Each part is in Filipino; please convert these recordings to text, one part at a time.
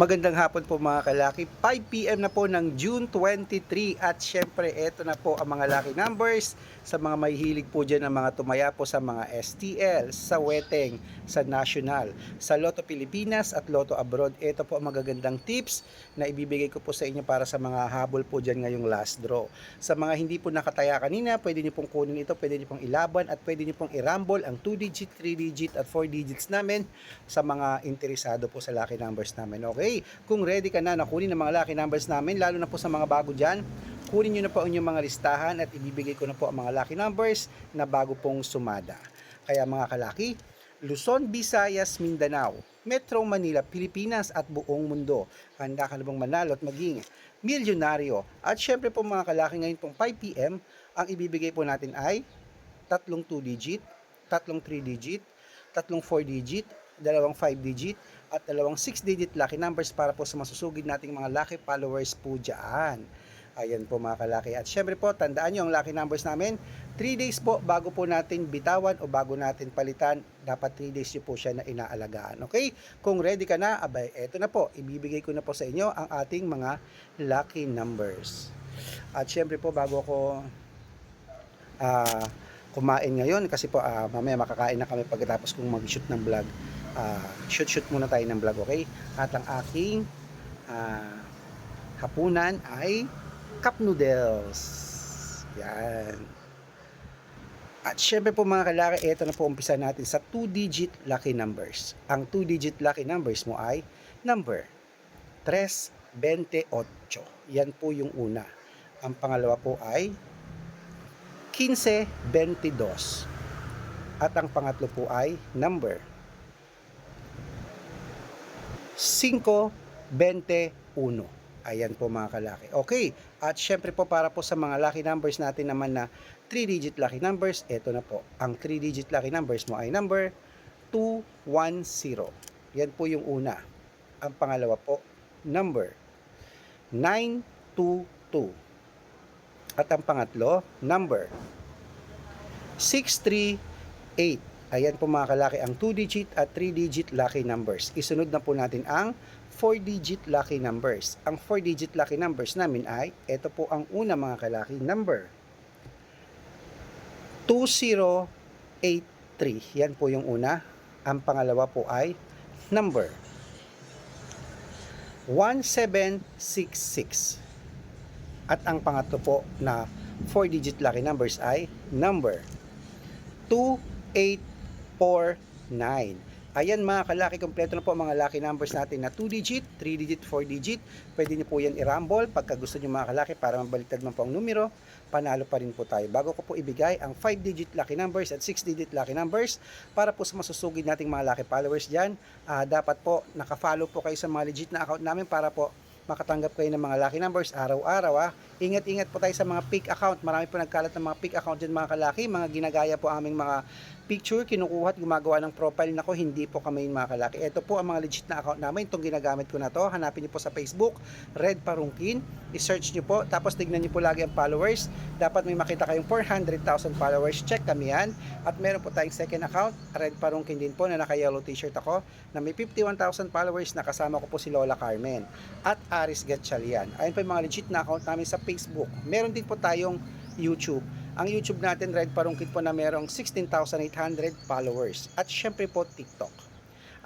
Magandang hapon po mga kalaki. 5pm na po ng June 23 at syempre eto na po ang mga lucky numbers sa mga may hilig po dyan ng mga tumaya po sa mga STL, sa Weteng, sa National, sa Lotto Pilipinas at Lotto Abroad. Ito po ang magagandang tips na ibibigay ko po sa inyo para sa mga habol po dyan ngayong last draw. Sa mga hindi po nakataya kanina, pwede niyo pong kunin ito, pwede niyo pong ilaban at pwede niyo pong irambol ang 2 digit, 3 digit at 4 digits namin sa mga interesado po sa lucky numbers namin. Okay, kung ready ka na na kunin ang mga lucky numbers namin, lalo na po sa mga bago dyan, kunin nyo na po ang inyong mga listahan at ibibigay ko na po ang mga lucky numbers na bago pong sumada. Kaya mga kalaki, Luzon, Visayas, Mindanao, Metro Manila, Pilipinas at buong mundo. Handa ka na bang manalo at maging milyonaryo? At syempre po mga kalaki ngayon pong 5pm, ang ibibigay po natin ay tatlong 2 digit, tatlong 3 digit, tatlong 4 digit, dalawang 5 digit, at dalawang 6 digit lucky numbers para po sa masusugid nating mga lucky followers po dyan. Ayan po mga kalaki. At syempre po, tandaan nyo ang lucky numbers namin. 3 days po bago po natin bitawan o bago natin palitan, dapat 3 days nyo po siya na inaalagaan. Okay? Kung ready ka na, abay, eto na po. Ibibigay ko na po sa inyo ang ating mga lucky numbers. At syempre po, bago ko ah kumain ngayon kasi po ah, mamaya makakain na kami pagkatapos kong mag-shoot ng vlog. Ah, shoot-shoot muna tayo ng vlog, okay? At ang aking ah, hapunan ay cup noodles. Yan. At syempre po mga kalaki, ito na po umpisa natin sa 2-digit lucky numbers. Ang 2-digit lucky numbers mo ay number 328. Yan po yung una. Ang pangalawa po ay 1522. At ang pangatlo po ay number 521. Ayan po mga kalaki. Okay, at syempre po para po sa mga lucky numbers natin naman na 3-digit lucky numbers, ito na po. Ang 3-digit lucky numbers mo ay number 210. Yan po yung una. Ang pangalawa po, number 922. At ang pangatlo, number 638. Ayan po mga kalaki ang 2-digit at 3-digit lucky numbers. Isunod na po natin ang 4-digit lucky numbers. Ang 4-digit lucky numbers namin ay, ito po ang una mga kalaki, number 2083. Yan po yung una. Ang pangalawa po ay number 1766. At ang pangatlo po na 4-digit lucky numbers ay number 2849. Ayan mga kalaki, kompleto na po mga lucky numbers natin na 2-digit, 3-digit, 4-digit. Pwede niyo po yan i-rumble pagka gusto niyo mga kalaki para mabaliktad man po ang numero, panalo pa rin po tayo. Bago ko po ibigay ang 5-digit lucky numbers at 6-digit lucky numbers para po sa masusugid nating mga lucky followers dyan, ah, dapat po nakafollow po kayo sa mga legit na account namin para po makatanggap kayo ng mga lucky numbers araw-araw ah. Ingat-ingat po tayo sa mga pick account. Marami po nagkalat ng mga pick account dyan mga kalaki. Mga ginagaya po aming mga picture, kinukuha at gumagawa ng profile nako hindi po kami yung mga kalaki. Ito po ang mga legit na account namin. Itong ginagamit ko na to. Hanapin niyo po sa Facebook, Red Parungkin. I-search niyo po. Tapos tignan niyo po lagi ang followers. Dapat may makita kayong 400,000 followers. Check kami yan. At meron po tayong second account, Red Parungkin din po na naka-yellow t-shirt ako na may 51,000 followers. Nakasama ko po si Lola Carmen at Aris Gatchalian. Ayun po yung mga legit na account namin sa Facebook. Meron din po tayong YouTube. Ang YouTube natin, Red Parungkit po na merong 16,800 followers. At syempre po TikTok.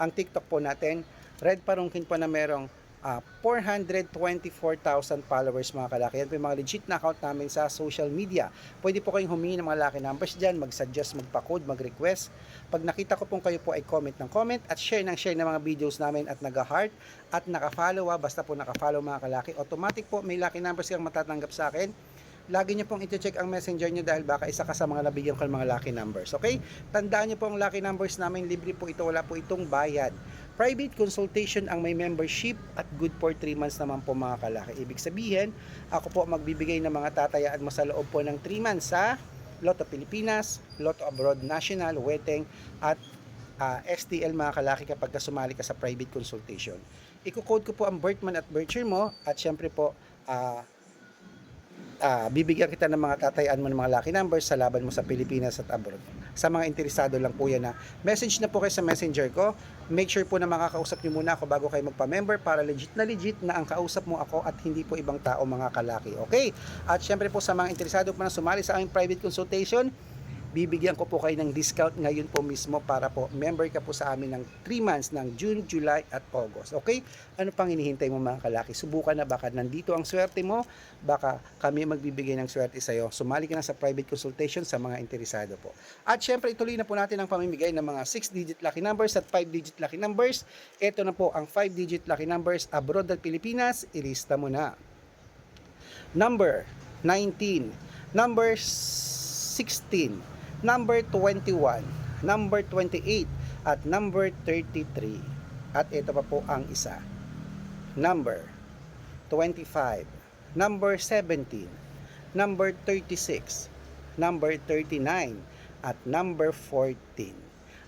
Ang TikTok po natin, Red Parungkin po na merong ah, 424,000 followers mga kalaki. Yan po yung mga legit na account namin sa social media. Pwede po kayong humingi ng mga lucky numbers dyan, mag-suggest, magpa-code, mag-request. Pag nakita ko pong kayo po ay comment ng comment at share ng share ng mga videos namin at nag-heart at naka-follow ah, basta po naka-follow mga kalaki. Automatic po may lucky numbers kang matatanggap sa akin lagi niyo pong iti-check ang messenger niyo dahil baka isa ka sa mga nabigyan ko ng mga lucky numbers. Okay? Tandaan niyo po ang lucky numbers namin, libre po ito, wala po itong bayad. Private consultation ang may membership at good for 3 months naman po mga kalaki. Ibig sabihin, ako po magbibigay ng mga tatayaan mo sa loob po ng 3 months sa Lotto Pilipinas, Lotto Abroad National, Weteng at ah, STL mga kalaki kapag ka sumali ka sa private consultation. Iko-code ko po ang birth month at birth year mo at syempre po ah, ah, bibigyan kita ng mga tatayaan mo ng mga lucky numbers sa laban mo sa Pilipinas at abroad. Sa mga interesado lang po yan na message na po kayo sa messenger ko make sure po na makakausap nyo muna ako bago kayo magpa-member para legit na legit na ang kausap mo ako at hindi po ibang tao mga kalaki. Okay? At syempre po sa mga interesado pa na sumali sa aming private consultation, bibigyan ko po kayo ng discount ngayon po mismo para po member ka po sa amin ng 3 months ng June, July at August. Okay? Ano pang hinihintay mo mga kalaki? Subukan na baka nandito ang swerte mo, baka kami magbibigay ng swerte sa iyo. Sumali ka na sa private consultation sa mga interesado po. At syempre ituloy na po natin ang pamimigay ng mga 6-digit lucky numbers at 5-digit lucky numbers. Ito na po ang 5-digit lucky numbers abroad at Pilipinas. Ilista mo na. Number 19, number 16, number 21, number 28, at number 33. At ito pa po ang isa. Number 25, number 17, number 36, number 39, at number 14.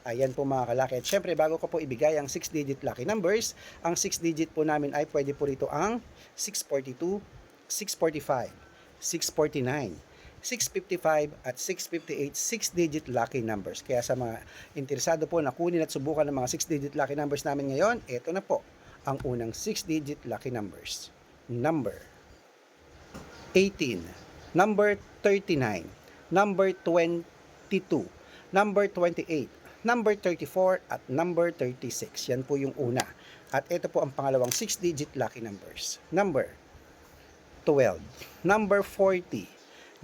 Ayan po mga kalaki. At syempre, bago ko po ibigay ang 6-digit lucky numbers, ang 6-digit po namin ay pwede po rito ang 642, 645, 649, 655 at 658 6-digit lucky numbers. Kaya sa mga interesado po na kunin at subukan ng mga 6-digit lucky numbers namin ngayon, ito na po ang unang 6-digit lucky numbers. Number 18, number 39, number 22, number 28, number 34 at number 36. Yan po yung una. At ito po ang pangalawang 6-digit lucky numbers. Number 12, number 40,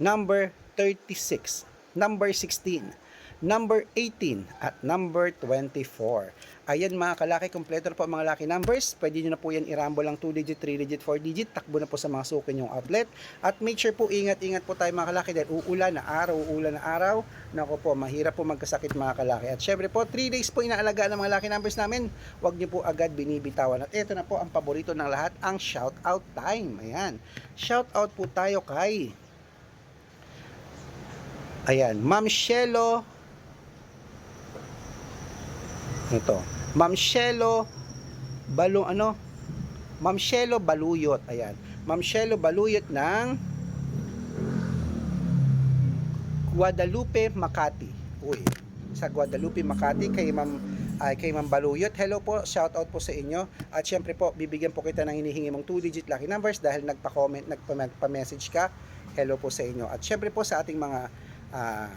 number 36, number 16, number 18, at number 24. Ayan mga kalaki, kompleto na po ang mga lucky numbers. Pwede nyo na po yan i-rumble lang 2 digit, 3 digit, 4 digit. Takbo na po sa mga sukin yung outlet. At make sure po, ingat-ingat po tayo mga kalaki dahil uulan na araw, uulan na araw. Naku po, mahirap po magkasakit mga kalaki. At syempre po, 3 days po inaalagaan ng mga lucky numbers namin. Huwag nyo po agad binibitawan. At ito na po ang paborito ng lahat, ang shout out time. Ayan. Shout out po tayo kay Ayan, Ma'am Shelo ito. Ma'am Shelo Balu ano? Ma'am Shelo Baluyot. Ayan. Ma'am Shelo Baluyot ng Guadalupe, Makati. Uy, sa Guadalupe, Makati kay Ma'am ay kay Ma'am Baluyot. Hello po, shout out po sa inyo. At syempre po, bibigyan po kita ng hinihingi mong 2 digit lucky numbers dahil nagpa-comment, nagpa-message ka. Hello po sa inyo. At syempre po sa ating mga ah,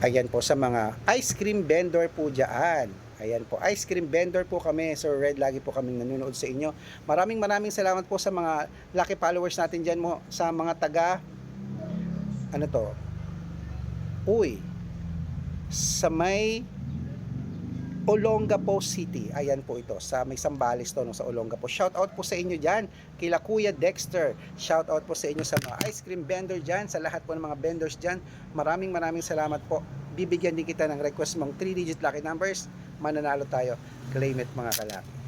ayan po sa mga ice cream vendor po dyan. Ayan po, ice cream vendor po kami. Sir Red, lagi po kaming nanonood sa inyo. Maraming maraming salamat po sa mga lucky followers natin dyan mo, sa mga taga, ano to, uy, sa may Olongapo City. Ayan po ito, sa may Sambales to, no, sa Olongapo. Shout out po sa inyo dyan, kila Kuya Dexter. Shout out po sa inyo sa mga ice cream vendor dyan, sa lahat po ng mga vendors dyan. Maraming maraming salamat po. Bibigyan din kita ng request mong 3-digit lucky numbers. Mananalo tayo. Claim it mga kalaki.